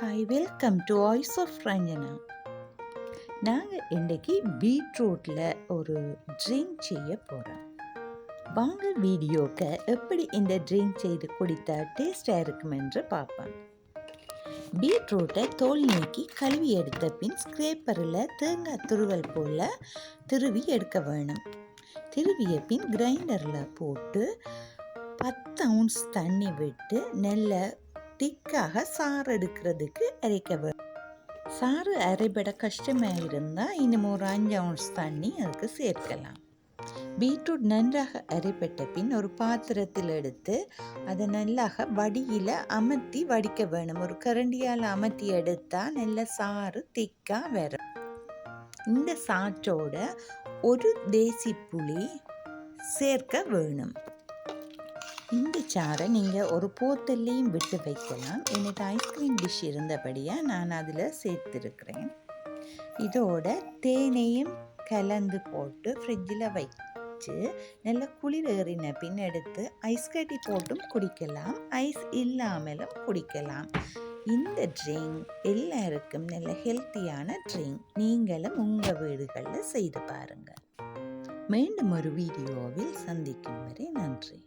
Hi welcome to voice of Ranjana நாங்கள் இன்றைக்கி பீட்ரூட்டில் ஒரு ட்ரிங்க் செய்ய போகிறோம் வாங்க வீடியோக்கு எப்படி இந்த ட்ரிங்க் செய்து குடித்தா டேஸ்டாக இருக்குமென்று பார்ப்போம். பீட்ரூட்டை தோல் நீக்கி கழுவி எடுத்த பின் ஸ்க்ரேப்பரில் தேங்காய் துருவல் போல் திருவி எடுக்க வேணும். திருவிய பின் கிரைண்டரில் போட்டு பத்து அவுன்ஸ் தண்ணி விட்டு நெல்லை திக்காக சாறு எடுக்கிறதுக்கு அரைக்க சாறு அரைபட கஷ்டமாக இருந்தால் இன்னும் ஒரு அஞ்சு அவுன்ஸ் தண்ணி அதுக்கு சேர்க்கலாம். பீட்ரூட் நன்றாக அரைப்பட்ட பின் ஒரு பாத்திரத்தில் எடுத்து அதை நல்லாக வடியில் அமர்த்தி வடிக்க வேணும். ஒரு கரண்டியால் அமர்த்தி எடுத்தால் நல்ல சாறு திக்காக வரும். இந்த சாற்றோட ஒரு தேசி புளி சேர்க்க வேணும். சாறை நீங்கள் ஒரு போத்தல்லையும் விட்டு வைக்கலாம். எனக்கு ஐஸ்கிரீம் டிஷ் இருந்தபடியாக நான் அதில் சேர்த்துருக்கிறேன். இதோட தேனையும் கலந்து போட்டு ஃப்ரிட்ஜில் வச்சு நல்லா குளிர் ஏறின பின் எடுத்து ஐஸ் கட்டி போட்டும் குடிக்கலாம். ஐஸ் இல்லாமலும் குடிக்கலாம். இந்த ட்ரிங்க் எல்லாருக்கும் நல்ல ஹெல்த்தியான ட்ரிங்க் நீங்களும் உங்கள் வீடுகளில் செய்து பாருங்கள் மீண்டும் ஒரு வீடியோவில் சந்திக்கும் வரை நன்றி.